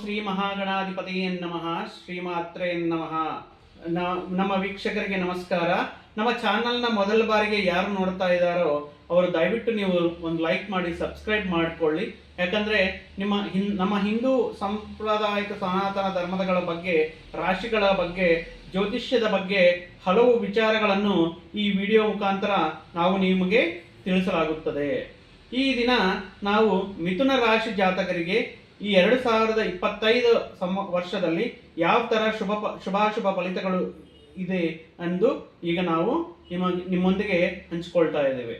ಶ್ರೀ ಮಹಾಗಣಾಧಿಪತಿಯೇ ನಮಃ, ಶ್ರೀಮಾತ್ರೇ ನಮಃ. ನಮ್ಮ ವೀಕ್ಷಕರಿಗೆ ನಮಸ್ಕಾರ. ನಮ್ಮ ಚಾನಲ್ನ ಮೊದಲ ಬಾರಿಗೆ ಯಾರು ನೋಡ್ತಾ ಇದ್ದಾರೋ, ಅವರು ದಯವಿಟ್ಟು ನೀವು ಒಂದು ಲೈಕ್ ಮಾಡಿ, ಸಬ್ಸ್ಕ್ರೈಬ್ ಮಾಡಿಕೊಳ್ಳಿ. ಯಾಕಂದ್ರೆ ನಿಮ್ಮ ನಮ್ಮ ಹಿಂದೂ ಸಾಂಪ್ರದಾಯಿಕ ಸನಾತನ ಧರ್ಮಗಳ ಬಗ್ಗೆ, ರಾಶಿಗಳ ಬಗ್ಗೆ, ಜ್ಯೋತಿಷ್ಯದ ಬಗ್ಗೆ ಹಲವು ವಿಚಾರಗಳನ್ನು ಈ ವಿಡಿಯೋ ಮುಖಾಂತರ ನಾವು ನಿಮಗೆ ತಿಳಿಸಲಾಗುತ್ತದೆ. ಈ ದಿನ ನಾವು ಮಿಥುನ ರಾಶಿ ಜಾತಕರಿಗೆ ಈ ಎರಡು ಸಾವಿರದ ಇಪ್ಪತ್ತೈದು ಸಮ ವರ್ಷದಲ್ಲಿ ಯಾವ ಥರ ಶುಭ ಶುಭಾಶುಭ ಫಲಿತಗಳು ಇದೆ ಎಂದು ಈಗ ನಾವು ನಿಮ್ಮ ನಿಮ್ಮೊಂದಿಗೆ ಹಂಚಿಕೊಳ್ತಾ ಇದ್ದೇವೆ.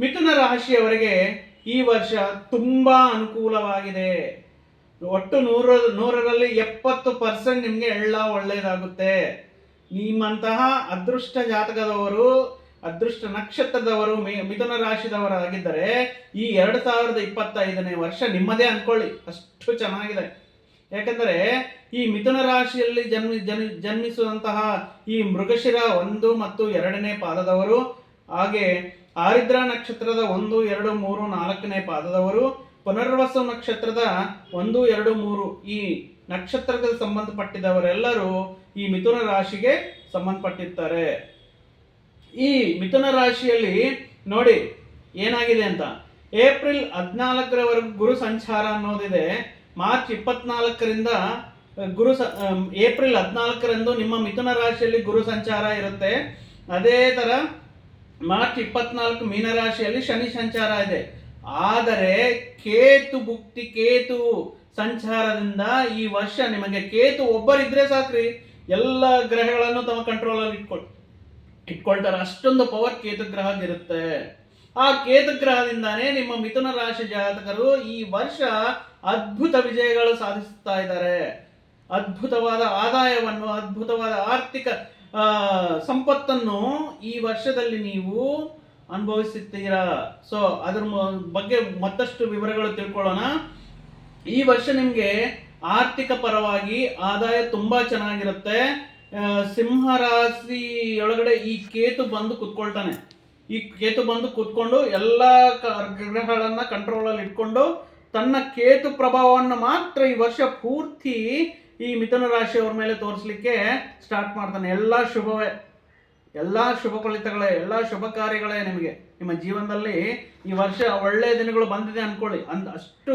ಮಿಥುನ ರಾಶಿಯವರಿಗೆ ಈ ವರ್ಷ ತುಂಬ ಅನುಕೂಲವಾಗಿದೆ. ಒಟ್ಟು ನೂರ ನೂರರಲ್ಲಿ ಎಪ್ಪತ್ತು ಪರ್ಸೆಂಟ್ ನಿಮಗೆ ಎಲ್ಲ ಒಳ್ಳೆಯದಾಗುತ್ತೆ ನಿಮ್ಮಂತಹ ಅದೃಷ್ಟ ಜಾತಕದವರು ಅದೃಷ್ಟ ನಕ್ಷತ್ರದವರು ಮಿಥುನ ರಾಶಿದವರಾಗಿದ್ದರೆ ಈ ಎರಡು ಸಾವಿರದ ಇಪ್ಪತ್ತೈದನೇ ವರ್ಷ ನಿಮ್ಮದೇ ಅನ್ಕೊಳ್ಳಿ. ಅಷ್ಟು ಚೆನ್ನಾಗಿದೆ. ಯಾಕೆಂದರೆ ಈ ಮಿಥುನ ರಾಶಿಯಲ್ಲಿ ಜನ್ಮಿ ಜನ್ ಜನ್ಮಿಸುವಂತಹ ಈ ಮೃಗಶಿರ ಒಂದು ಮತ್ತು ಎರಡನೇ ಪಾದದವರು, ಹಾಗೆ ಆರಿದ್ರ ನಕ್ಷತ್ರದ ಒಂದು, ಎರಡು, ಮೂರು, ನಾಲ್ಕನೇ ಪಾದದವರು, ಪುನರ್ವಸು ನಕ್ಷತ್ರದ ಒಂದು, ಎರಡು, ಮೂರು ಈ ನಕ್ಷತ್ರಕ್ಕೆ ಸಂಬಂಧಪಟ್ಟಿದವರೆಲ್ಲರೂ ಈ ಮಿಥುನ ರಾಶಿಗೆ ಸಂಬಂಧಪಟ್ಟಿರ್ತಾರೆ. ಈ ಮಿಥುನ ರಾಶಿಯಲ್ಲಿ ನೋಡಿ ಏನಾಗಿದೆ ಅಂತ. ಏಪ್ರಿಲ್ ಹದಿನಾಲ್ಕರವರೆಗೂ ಗುರು ಸಂಚಾರ ಅನ್ನೋದಿದೆ. ಮಾರ್ಚ್ ಇಪ್ಪತ್ನಾಲ್ಕರಿಂದ ಗುರು ಸ ಏಪ್ರಿಲ್ ಹದಿನಾಲ್ಕರಂದು ನಿಮ್ಮ ಮಿಥುನ ರಾಶಿಯಲ್ಲಿ ಗುರು ಸಂಚಾರ ಇರುತ್ತೆ. ಅದೇ ಥರ ಮಾರ್ಚ್ ಇಪ್ಪತ್ನಾಲ್ಕು ಮೀನರಾಶಿಯಲ್ಲಿ ಶನಿ ಸಂಚಾರ ಇದೆ. ಆದರೆ ಕೇತು ಭುಕ್ತಿ, ಕೇತು ಸಂಚಾರದಿಂದ ಈ ವರ್ಷ ನಿಮಗೆ ಕೇತು ಒಬ್ಬರಿದ್ರೆ ಸಾಕ್ರಿ. ಎಲ್ಲ ಗ್ರಹಗಳನ್ನು ತಮ್ಮ ಕಂಟ್ರೋಲಲ್ಲಿ ಇಟ್ಕೊಳ್. ಇಟ್ಕೊಳ್ತಾರೆ. ಅಷ್ಟೊಂದು ಪವರ್ ಕೇತು ಗ್ರಹದಿರುತ್ತೆ ಆ ಕೇತು ಗ್ರಹದಿಂದಾನೇ ನಿಮ್ಮ ಮಿಥುನ ರಾಶಿ ಜಾತಕರು ಈ ವರ್ಷ ಅದ್ಭುತ ವಿಜಯಗಳು ಸಾಧಿಸ್ತಾ ಇದ್ದಾರೆ. ಅದ್ಭುತವಾದ ಆದಾಯವನ್ನು, ಅದ್ಭುತವಾದ ಆರ್ಥಿಕ ಸಂಪತ್ತನ್ನು ಈ ವರ್ಷದಲ್ಲಿ ನೀವು ಅನುಭವಿಸುತ್ತೀರಾ ಸೊ ಅದ್ರ ಬಗ್ಗೆ ಮತ್ತಷ್ಟು ವಿವರಗಳು ತಿಳ್ಕೊಳ್ಳೋಣ. ಈ ವರ್ಷ ನಿಮಗೆ ಆರ್ಥಿಕ ಪರವಾಗಿ ಆದಾಯ ತುಂಬಾ ಚೆನ್ನಾಗಿರುತ್ತೆ. ಆ, ರಾಶಿ ಒಳಗಡೆ ಈ ಕೇತು ಬಂದು ಕುತ್ಕೊಳ್ತಾನೆ. ಈ ಕೇತು ಬಂದು ಕುತ್ಕೊಂಡು ಎಲ್ಲ ಕಂಟ್ರೋಲ್ ಕಂಟ್ರೋಲಲ್ಲಿ ಇಟ್ಕೊಂಡು ತನ್ನ ಕೇತು ಪ್ರಭಾವವನ್ನು ಮಾತ್ರ ಈ ವರ್ಷ ಪೂರ್ತಿ ಈ ಮಿಥುನ ರಾಶಿಯವ್ರ ಮೇಲೆ ತೋರಿಸ್ಲಿಕ್ಕೆ ಸ್ಟಾರ್ಟ್ ಮಾಡ್ತಾನೆ. ಎಲ್ಲ ಶುಭವೇ. ಎಲ್ಲ ಶುಭ ಫಲಿತಗಳೇ ಎಲ್ಲ ಶುಭ ಕಾರ್ಯಗಳೇ ನಿಮಗೆ. ನಿಮ್ಮ ಜೀವನದಲ್ಲಿ ಈ ವರ್ಷ ಒಳ್ಳೆಯ ದಿನಗಳು ಬಂದಿದೆ ಅಂದ್ಕೊಳ್ಳಿ ಅಂದ ಅಷ್ಟು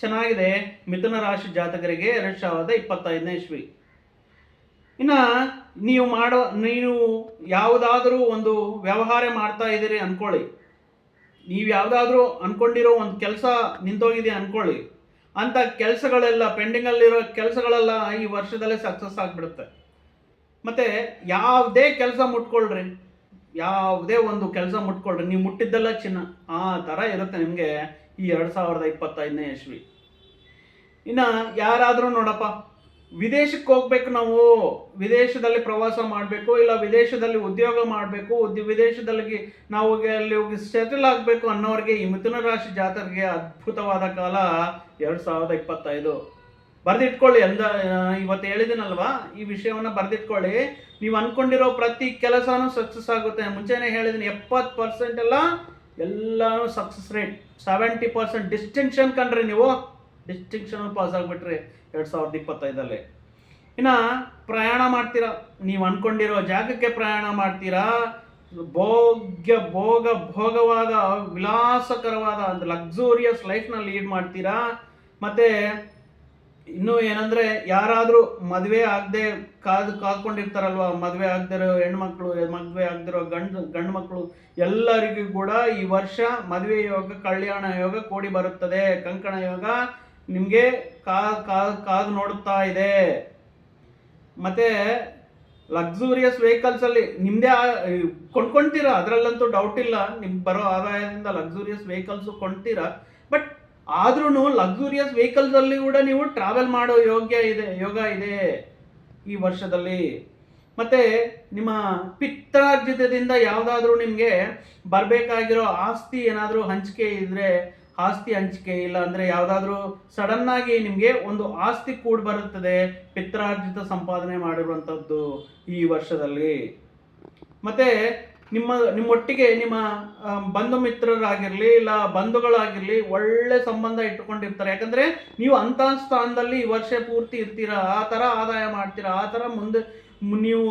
ಚೆನ್ನಾಗಿದೆ ಮಿಥುನ ರಾಶಿ ಜಾತಕರಿಗೆ ಎರಡು ಸಾವಿರದ ಇಪ್ಪತ್ತೈದನೇ ಇಸ್ವಿ. ಇನ್ನ ನೀವು ಮಾಡೋ, ನೀವು ಯಾವುದಾದ್ರೂ ಒಂದು ವ್ಯವಹಾರ ಮಾಡ್ತಾ ಇದ್ದೀರಿ ಅನ್ಕೊಳ್ಳಿ. ನೀವು ಯಾವುದಾದ್ರೂ ಅನ್ಕೊಂಡಿರೋ ಒಂದು ಕೆಲಸ ನಿಂತೋಗಿದೆ ಅನ್ಕೊಳ್ಳಿ. ಅಂತ ಕೆಲಸಗಳೆಲ್ಲ, ಪೆಂಡಿಂಗಲ್ಲಿರೋ ಕೆಲಸಗಳೆಲ್ಲ ಈ ವರ್ಷದಲ್ಲೇ ಸಕ್ಸಸ್ ಆಗಿಬಿಡುತ್ತೆ. ಮತ್ತೆ ಯಾವುದೇ ಕೆಲಸ ಮುಟ್ಕೊಳ್ರಿ. ಯಾವುದೇ ಒಂದು ಕೆಲಸ ಮುಟ್ಕೊಳ್ರಿ. ನೀವು ಮುಟ್ಟಿದ್ದೆಲ್ಲ ಚಿನ್ನ. ಆ ಥರ ಇರುತ್ತೆ ನಿಮಗೆ ಈ ಎರಡು ಸಾವಿರದ ಇಪ್ಪತ್ತೈದನೇ ಯಶ್ವಿ ಇನ್ನು ಯಾರಾದರೂ ನೋಡಪ್ಪ. ವಿದೇಶಕ್ಕೆ ಹೋಗ್ಬೇಕು ನಾವು, ವಿದೇಶದಲ್ಲಿ ಪ್ರವಾಸ ಮಾಡಬೇಕು, ಇಲ್ಲ ವಿದೇಶದಲ್ಲಿ ಉದ್ಯೋಗ ಮಾಡಬೇಕು ವಿದೇಶದಲ್ಲಿ ನಾವು ಅಲ್ಲಿ ಹೋಗಿ ಸೆಟಲ್ ಆಗಬೇಕು ಅನ್ನೋರಿಗೆ ಈ ಮಿಥುನ ರಾಶಿ ಜಾತರಿಗೆ ಅದ್ಭುತವಾದ ಕಾಲ ಎರಡು ಸಾವಿರದ ಇಪ್ಪತ್ತೈದು. ಬರೆದಿಟ್ಕೊಳ್ಳಿ ಎಂದ, ಇವತ್ತು ಹೇಳಿದಿನಲ್ವಾ? ಈ ವಿಷಯವನ್ನು ಬರೆದಿಟ್ಕೊಳ್ಳಿ. ನೀವು ಅನ್ಕೊಂಡಿರೋ ಪ್ರತಿ ಕೆಲಸನೂ ಸಕ್ಸಸ್ ಆಗುತ್ತೆ. ಮುಂಚೆನೇ ಹೇಳಿದ್ದೀನಿ ಎಪ್ಪತ್ತು ಪರ್ಸೆಂಟ್ ಎಲ್ಲ ಎಲ್ಲನೂ success rate seventy percent distinction ಕಂಡ್ರಿ ನೀವು. ಡಿಸ್ಟಿಂಕ್ಷನ್ ಪಾಸ್ ಆಗಿಬಿಟ್ರಿ ಎರಡು ಸಾವಿರದ ಇಪ್ಪತ್ತೈದಲ್ಲಿ. ಇನ್ನು ಪ್ರಯಾಣ ಮಾಡ್ತೀರಾ? ನೀವು ಅನ್ಕೊಂಡಿರೋ ಜಾಗಕ್ಕೆ ಪ್ರಯಾಣ ಮಾಡ್ತೀರಾ? ಭೋಗ್ಯ, ಭೋಗ, ಭೋಗವಾದ, ವಿಲಾಸಕರವಾದ ಒಂದು ಲಕ್ಸುರಿಯಸ್ ಲೈಫ್ನ ಲೀಡ್ ಮಾಡ್ತೀರಾ? ಮತ್ತೆ ಇನ್ನು ಏನಂದ್ರೆ ಯಾರಾದರೂ ಮದುವೆ ಆಗದೆ ಕಾದು, ಕಾದ್ಕೊಂಡಿರ್ತಾರಲ್ವ? ಮದುವೆ ಆಗದಿರೋ ಹೆಣ್ಮಕ್ಳು, ಮದುವೆ ಆಗದಿರೋ ಗಂಡು ಗಂಡು ಮಕ್ಕಳು ಎಲ್ಲರಿಗೂ ಕೂಡ ಈ ವರ್ಷ ಮದುವೆ ಯೋಗ, ಕಲ್ಯಾಣ ಯೋಗ ಕೂಡಿ ಬರುತ್ತದೆ. ಕಂಕಣ ಯೋಗ. ನಿಮಗೆ ಕಾದು ನೋಡುತ್ತಾ ಇದೆ. ಮತ್ತೆ ಲಕ್ಸುರಿಯಸ್ ವೆಹಿಕಲ್ಸ್ ಅಲ್ಲಿ ನಿಮ್ದೇ ಕೊಂಡ್ಕೊಂತೀರ ಕೊಂಡ್ಕೊಂತೀರಾ? ಅದರಲ್ಲಂತೂ ಡೌಟ್ ಇಲ್ಲ. ನಿಮ್ಗೆ ಬರೋ ಆದಾಯದಿಂದ ಲಕ್ಸುರಿಯಸ್ ವೆಹಿಕಲ್ಸ್ ಕೊಂಡ್ತೀರಾ? ಬಟ್ ಆದ್ರೂ ಲಕ್ಸುರಿಯಸ್ ವೆಹಿಕಲ್ಸ್ ಅಲ್ಲಿ ಕೂಡ ನೀವು ಟ್ರಾವೆಲ್ ಮಾಡೋ ಯೋಗ್ಯ ಇದೆ, ಯೋಗ ಇದೆ ಈ ವರ್ಷದಲ್ಲಿ. ಮತ್ತೆ ನಿಮ್ಮ ಪಿತ್ರಾರ್ಜಿತದಿಂದ ಯಾವುದಾದ್ರೂ ನಿಮಗೆ ಬರಬೇಕಾಗಿರೋ ಆಸ್ತಿ ಏನಾದರೂ ಹಂಚಿಕೆ ಇದ್ರೆ ಆಸ್ತಿ ಹಂಚಿಕೆ ಇಲ್ಲ ಅಂದ್ರೆ ಯಾವುದಾದ್ರೂ ಸಡನ್ ಆಗಿ ನಿಮಗೆ ಒಂದು ಆಸ್ತಿ ಕೂಡ ಬರುತ್ತದೆ, ಪಿತ್ರಾರ್ಜಿತ ಸಂಪಾದನೆ ಮಾಡಿರುವಂಥದ್ದು ಈ ವರ್ಷದಲ್ಲಿ. ಮತ್ತೆ ನಿಮ್ಮ, ನಿಮ್ಮೊಟ್ಟಿಗೆ ನಿಮ್ಮ ಬಂಧು ಮಿತ್ರರಾಗಿರಲಿ ಇಲ್ಲ ಬಂಧುಗಳಾಗಿರಲಿ ಒಳ್ಳೆ ಸಂಬಂಧ ಇಟ್ಟುಕೊಂಡಿರ್ತಾರೆ. ಯಾಕಂದ್ರೆ ನೀವು ಅಂತ ಸ್ಥಾನದಲ್ಲಿ ಈ ವರ್ಷ ಪೂರ್ತಿ ಇರ್ತೀರಾ, ಆ ಥರ ಆದಾಯ ಮಾಡ್ತೀರಾ, ಆ ಥರ ಮುಂದೆ, ನೀವು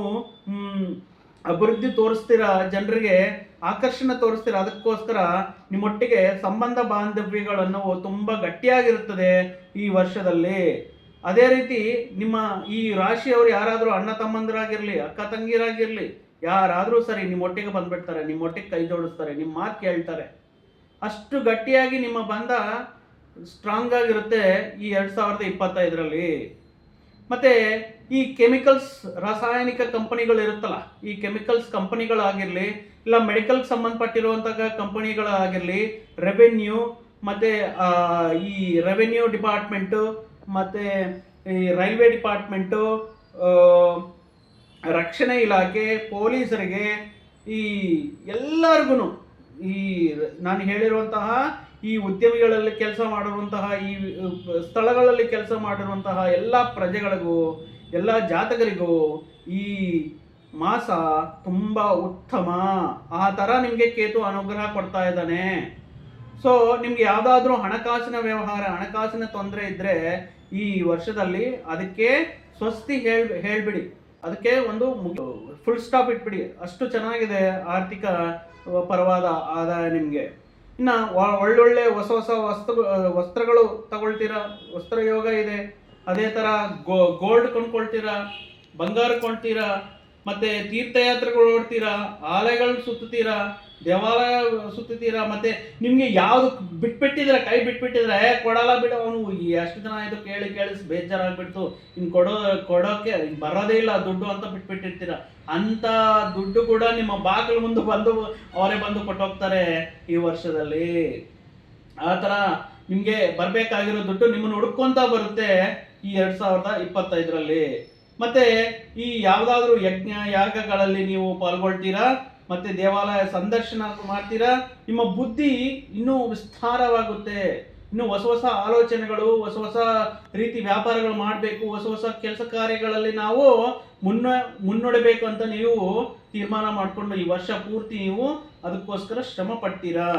ಅಭಿವೃದ್ಧಿ ತೋರಿಸ್ತೀರಾ, ಜನರಿಗೆ ಆಕರ್ಷಣೆ ತೋರಿಸ್ತೀರ? ಅದಕ್ಕೋಸ್ಕರ ನಿಮ್ಮೊಟ್ಟಿಗೆ ಸಂಬಂಧ ಬಾಂಧವ್ಯಗಳನ್ನು ತುಂಬ ಗಟ್ಟಿಯಾಗಿರುತ್ತದೆ ಈ ವರ್ಷದಲ್ಲಿ. ಅದೇ ರೀತಿ ನಿಮ್ಮ ಈ ರಾಶಿಯವರು ಯಾರಾದರೂ ಅಣ್ಣ ತಮ್ಮಂದಿರಾಗಿರಲಿ, ಅಕ್ಕ ತಂಗಿರಾಗಿರಲಿ, ಯಾರಾದರೂ ಸರಿ ನಿಮ್ಮೊಟ್ಟಿಗೆ ಬಂದ್ಬಿಡ್ತಾರೆ, ನಿಮ್ಮೊಟ್ಟಿಗೆ ಕೈ ಜೋಡಿಸ್ತಾರೆ, ನಿಮ್ಮ ಮಾತು ಕೇಳ್ತಾರೆ. ಅಷ್ಟು ಗಟ್ಟಿಯಾಗಿ ನಿಮ್ಮ ಬಂಧ ಸ್ಟ್ರಾಂಗ್ ಆಗಿರುತ್ತೆ ಈ ಎರಡು ಸಾವಿರದ ಇಪ್ಪತ್ತೈದರಲ್ಲಿ. ಮತ್ತೆ ಈ ಕೆಮಿಕಲ್ಸ್ ರಾಸಾಯನಿಕ ಕಂಪನಿಗಳು ಇರುತ್ತಲ್ಲ, ಈ ಕೆಮಿಕಲ್ಸ್ ಕಂಪನಿಗಳಾಗಿರಲಿ ಇಲ್ಲ ಮೆಡಿಕಲ್ ಸಂಬಂಧಪಟ್ಟಿರುವಂಥ ಕಂಪನಿಗಳಾಗಿರಲಿ ರೆವೆನ್ಯೂ ಮತ್ತೆ ಈ ರೆವೆನ್ಯೂ ಡಿಪಾರ್ಟ್ಮೆಂಟು ಮತ್ತೆ ಈ ರೈಲ್ವೆ ಡಿಪಾರ್ಟ್ಮೆಂಟು ರಕ್ಷಣೆ ಇಲಾಖೆ, ಪೊಲೀಸರಿಗೆ ಈ ಎಲ್ಲರಿಗೂ ಈ ನಾನು ಹೇಳಿರುವಂತಹ ಈ ಉದ್ಯಮಿಗಳಲ್ಲಿ ಕೆಲಸ ಮಾಡಿರುವಂತಹ ಈ ಸ್ಥಳಗಳಲ್ಲಿ ಕೆಲಸ ಮಾಡಿರುವಂತಹ ಎಲ್ಲ ಪ್ರಜೆಗಳಿಗೂ, ಎಲ್ಲ ಜಾತಕರಿಗೂ ಈ ಮಾಸ ತುಂಬ ಉತ್ತಮ. ಆ ಥರ ನಿಮಗೆ ಕೇತು ಅನುಗ್ರಹ ಕೊಡ್ತಾ ಇದ್ದಾನೆ. ಸೊ ನಿಮ್ಗೆ ಯಾವುದಾದ್ರೂ ಹಣಕಾಸಿನ ವ್ಯವಹಾರ, ಹಣಕಾಸಿನ ತೊಂದರೆ ಇದ್ದರೆ ಈ ವರ್ಷದಲ್ಲಿ ಅದಕ್ಕೆ ಸ್ವಸ್ತಿ ಹೇಳ್, ಹೇಳ್ಬಿಡಿ. ಅದಕ್ಕೆ ಒಂದು ಫುಲ್ ಸ್ಟಾಪ್ ಇಟ್ಬಿಡಿ. ಅಷ್ಟು ಚೆನ್ನಾಗಿದೆ ಆರ್ಥಿಕ, ಪರವಾದ ಆದಾಯ ನಿಮಗೆ. ಇನ್ನು ಒಳ್ಳೊಳ್ಳೆ ಹೊಸ ಹೊಸ ವಸ್ತು ವಸ್ತ್ರಗಳು ತಗೊಳ್ತೀರಾ? ವಸ್ತ್ರ ಯೋಗ ಇದೆ. ಅದೇ ಥರ ಗೋ, ಗೋಲ್ಡ್ ಕೊಂಡ್ಕೊಳ್ತೀರಾ? ಬಂಗಾರ ಕೊಂಡ್ತೀರಾ? ಮತ್ತೆ ತೀರ್ಥಯಾತ್ರೆಗಳು ಓಡ್ತೀರಾ? ಆಲಯಗಳು ಸುತ್ತೀರಾ ದೇವಾಲಯ ಸುತ್ತಿದ್ದೀರ ಮತ್ತೆ ನಿಮಗೆ ಯಾವ್ದು ಬಿಟ್ಬಿಟ್ಟಿದ್ರೆ ಕೈ ಬಿಟ್ಬಿಟ್ಟಿದ್ರೆ "ಏ, ಕೊಡಲ್ಲ ಬಿಡ ಅವನು. ಎಷ್ಟು ದಿನ ಆಯ್ತು ಕೇಳಿ ಕೇಳಿ ಬೇಜಾರಾಗ್ಬಿಡ್ತು. ಇನ್ನು ಕೊಡೋ ಕೊಡೋಕೆ ಬರೋದೇ ಇಲ್ಲ ದುಡ್ಡು ಅಂತ ಬಿಟ್ಬಿಟ್ಟಿರ್ತೀರ. ಅಂತ ದುಡ್ಡು ಕೂಡ ನಿಮ್ಮ ಬಾಗಿಲು ಮುಂದೆ ಬಂದು ಅವರೇ ಬಂದು ಕೊಟ್ಟೋಗ್ತಾರೆ ಈ ವರ್ಷದಲ್ಲಿ. ಆ ಥರ ನಿಮಗೆ ಬರಬೇಕಾಗಿರೋ ದುಡ್ಡು ನಿಮ್ಮನ್ನು ಹುಡ್ಕೊಂತ ಬರುತ್ತೆ ಈ ಎರಡು ಸಾವಿರದ ಇಪ್ಪತ್ತೈದರಲ್ಲಿ. ಮತ್ತೆ ಈ ಯಾವುದಾದ್ರೂ ಯಜ್ಞ ಯಾಗಗಳಲ್ಲಿ ನೀವು ಪಾಲ್ಗೊಳ್ತೀರಾ? ಮತ್ತೆ ದೇವಾಲಯ ಸಂದರ್ಶನ ಮಾಡ್ತೀರಾ? ನಿಮ್ಮ ಬುದ್ಧಿ ಇನ್ನೂ ವಿಸ್ತಾರವಾಗುತ್ತೆ. ಇನ್ನು ಹೊಸ ಹೊಸ ಆಲೋಚನೆಗಳು, ಹೊಸ ಹೊಸ ರೀತಿ ವ್ಯಾಪಾರಗಳು ಮಾಡಬೇಕು, ಹೊಸ ಹೊಸ ಕೆಲಸ ಕಾರ್ಯಗಳಲ್ಲಿ ನಾವು ಮುನ್ನ, ಮುನ್ನಡೆಬೇಕು ಅಂತ ನೀವು ತೀರ್ಮಾನ ಮಾಡಿಕೊಂಡು ಈ ವರ್ಷ ಪೂರ್ತಿ ನೀವು ಅದಕ್ಕೋಸ್ಕರ ಶ್ರಮ ಪಡ್ತೀರಾ?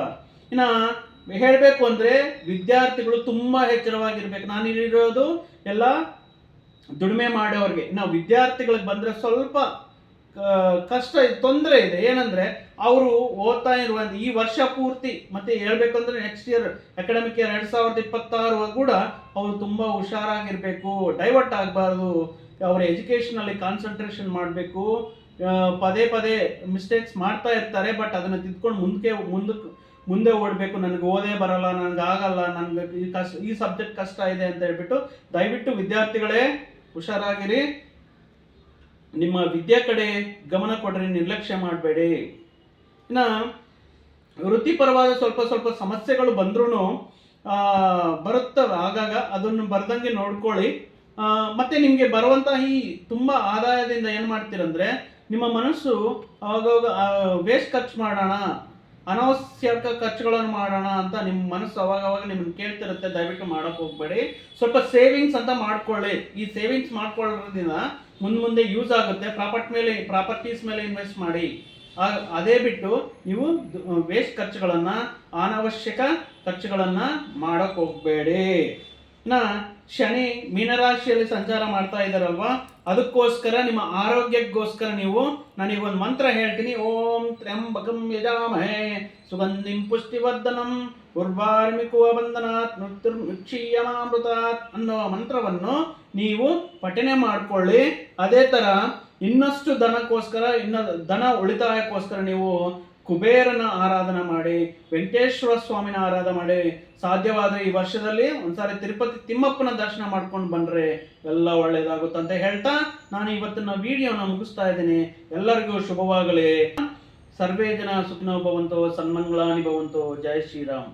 ಇನ್ನು ಹೇಳಬೇಕು ಅಂದರೆ ವಿದ್ಯಾರ್ಥಿಗಳು ತುಂಬ ಎಚ್ಚರವಾಗಿರ್ಬೇಕು. ನಾನು ಇಲ್ಲಿರೋದು ಎಲ್ಲ ದುಡಿಮೆ ಮಾಡೋರಿಗೆ. ನಾವು ವಿದ್ಯಾರ್ಥಿಗಳಿಗೆ ಬಂದರೆ ಸ್ವಲ್ಪ ಕಷ್ಟ, ತೊಂದರೆ ಇದೆ. ಏನಂದ್ರೆ, ಅವರು ಓದ್ತಾ ಇರುವಂಥ ಈ ವರ್ಷ ಪೂರ್ತಿ, ಮತ್ತೆ ಹೇಳ್ಬೇಕಂದ್ರೆ ನೆಕ್ಸ್ಟ್ ಇಯರ್ ಅಕಾಡೆಮಿಕ್ ಇಯರ್ ಎರಡ್ ಸಾವಿರದ ಇಪ್ಪತ್ತಾರು ಕೂಡ ಅವರು ತುಂಬಾ ಹುಷಾರಾಗಿರಬೇಕು ಡೈವರ್ಟ್ ಆಗಬಾರ್ದು, ಅವರ ಎಜುಕೇಷನಲ್ಲಿ ಕಾನ್ಸಂಟ್ರೇಷನ್ ಮಾಡಬೇಕು ಪದೇ ಪದೇ ಮಿಸ್ಟೇಕ್ಸ್ ಮಾಡ್ತಾ ಇರ್ತಾರೆ ಬಟ್ ಅದನ್ನು ತಿದ್ಕೊಂಡು ಮುಂದಕ್ಕೆ ಮುಂದಕ್ಕೆ ಮುಂದೆ ಓಡಬೇಕು. ನನಗೆ ಓದೇ ಬರಲ್ಲ, ನನಗೆ ಆಗಲ್ಲ, ನನಗೆ ಈ ಕಷ್ಟ ಈ ಸಬ್ಜೆಕ್ಟ್ ಕಷ್ಟ ಇದೆ ಅಂತ ಹೇಳ್ಬಿಟ್ಟು ದಯವಿಟ್ಟು ವಿದ್ಯಾರ್ಥಿಗಳೇ ಹುಷಾರಾಗಿರಿ. ನಿಮ್ಮ ವಿದ್ಯೆ ಕಡೆ ಗಮನ ಕೊಡ್ರಿ, ನಿರ್ಲಕ್ಷ್ಯ ಮಾಡಬೇಡಿ. ಇನ್ನ ವೃತ್ತಿಪರವಾದ ಸ್ವಲ್ಪ ಸ್ವಲ್ಪ ಸಮಸ್ಯೆಗಳು ಬಂದ್ರೂ ಬರುತ್ತವೆ. ಆಗಾಗ ಅದನ್ನು ಬರ್ದಂಗೆ ನೋಡ್ಕೊಳ್ಳಿ. ಮತ್ತೆ ನಿಮಗೆ ಬರುವಂತಹ ಈ ತುಂಬ ಆದಾಯದಿಂದ ಏನು ಮಾಡ್ತೀರಂದ್ರೆ, ನಿಮ್ಮ ಮನಸ್ಸು ಅವಾಗವಾಗ ವೇಸ್ಟ್ ಖರ್ಚು ಮಾಡೋಣ, ಅನವಶ್ಯಕ ಖರ್ಚುಗಳನ್ನು ಮಾಡೋಣ ಅಂತ ನಿಮ್ಮ ಮನಸ್ಸು ಅವಾಗವಾಗ ನಿಮ್ಮನ್ನು ಕೇಳ್ತಿರುತ್ತೆ. ದಯವಿಟ್ಟು ಮಾಡೋಕೆ ಹೋಗಬೇಡಿ. ಸ್ವಲ್ಪ ಸೇವಿಂಗ್ಸ್ ಅಂತ ಮಾಡ್ಕೊಳ್ಳಿ. ಈ ಸೇವಿಂಗ್ಸ್ ಮಾಡ್ಕೊಳ್ಳೋದ್ರಿಂದ ಮುಂದೆ ಮುಂದೆ ಯೂಸ್ ಆಗುತ್ತೆ ಪ್ರಾಪರ್ಟಿ ಮೇಲೆ ಪ್ರಾಪರ್ಟೀಸ್ ಮೇಲೆ ಇನ್ವೆಸ್ಟ್ ಮಾಡಿ. ಅದೇ ಬಿಟ್ಟು ನೀವು ವೇಸ್ಟ್ ಖರ್ಚುಗಳನ್ನು, ಅನಾವಶ್ಯಕ ಖರ್ಚುಗಳನ್ನು ಮಾಡೋಕ್ಕೋಗಬೇಡಿ ನಾ ಶನಿ ಮೀನರಾಶಿಯಲ್ಲಿ ಸಂಚಾರ ಮಾಡ್ತಾ ಇದ್ದಾರಲ್ವಾ? ಅದಕ್ಕೋಸ್ಕರ ನಿಮ್ಮ ಆರೋಗ್ಯಕ್ಕೋಸ್ಕರ ನೀವು ಒಂದು ಮಂತ್ರ ಹೇಳ್ತೀನಿ. ಓಂ ತ್ರ್ಯಂಬಕಂ ಯಜಾಮಹೇ ಸುಗಂಧಿಂ ಪುಷ್ಟಿವರ್ಧನಂ ಉರ್ವಾರ್ಮಿಕುವ ಬಂಧನಾತ್ ಮೃತ್ಯುರ್ಮಿಕ್ಷೀಯಮಾಮೃತಾತ್ ಅನ್ನೋ ಮಂತ್ರವನ್ನು ನೀವು ಪಠನೆ ಮಾಡಿಕೊಳ್ಳಿ. ಅದೇ ಥರ ಇನ್ನಷ್ಟು ದನಕ್ಕೋಸ್ಕರ ಇನ್ನ ದನ ಉಳಿತಾಯಕ್ಕೋಸ್ಕರ ನೀವು ಕುಬೇರನ ಆರಾಧನೆ ವೆಂಕಟೇಶ್ವರ ಸ್ವಾಮಿನ ಆರಾಧನೆ ಮಾಡಿ ಸಾಧ್ಯವಾದರೆ ಈ ವರ್ಷದಲ್ಲಿ ಒಂದ್ಸಾರಿ ತಿರುಪತಿ ತಿಮ್ಮಪ್ಪನ ದರ್ಶನ ಮಾಡ್ಕೊಂಡು ಬಂದ್ರೆ ಎಲ್ಲ ಒಳ್ಳೇದಾಗುತ್ತೆ ಅಂತ ಹೇಳ್ತಾ ನಾನು ಇವತ್ತಿನ ವಿಡಿಯೋನ ಮುಗಿಸ್ತಾ ಇದ್ದೀನಿ. ಎಲ್ಲರಿಗೂ ಶುಭವಾಗಲಿ. ಸರ್ವೇ ಜನ ಸುಖಿನೋ ಭವಂತೋ ಸನ್ಮಂಗಳಾನಿ ಭವಂತೋ. ಜೈ ಶ್ರೀರಾಮ್.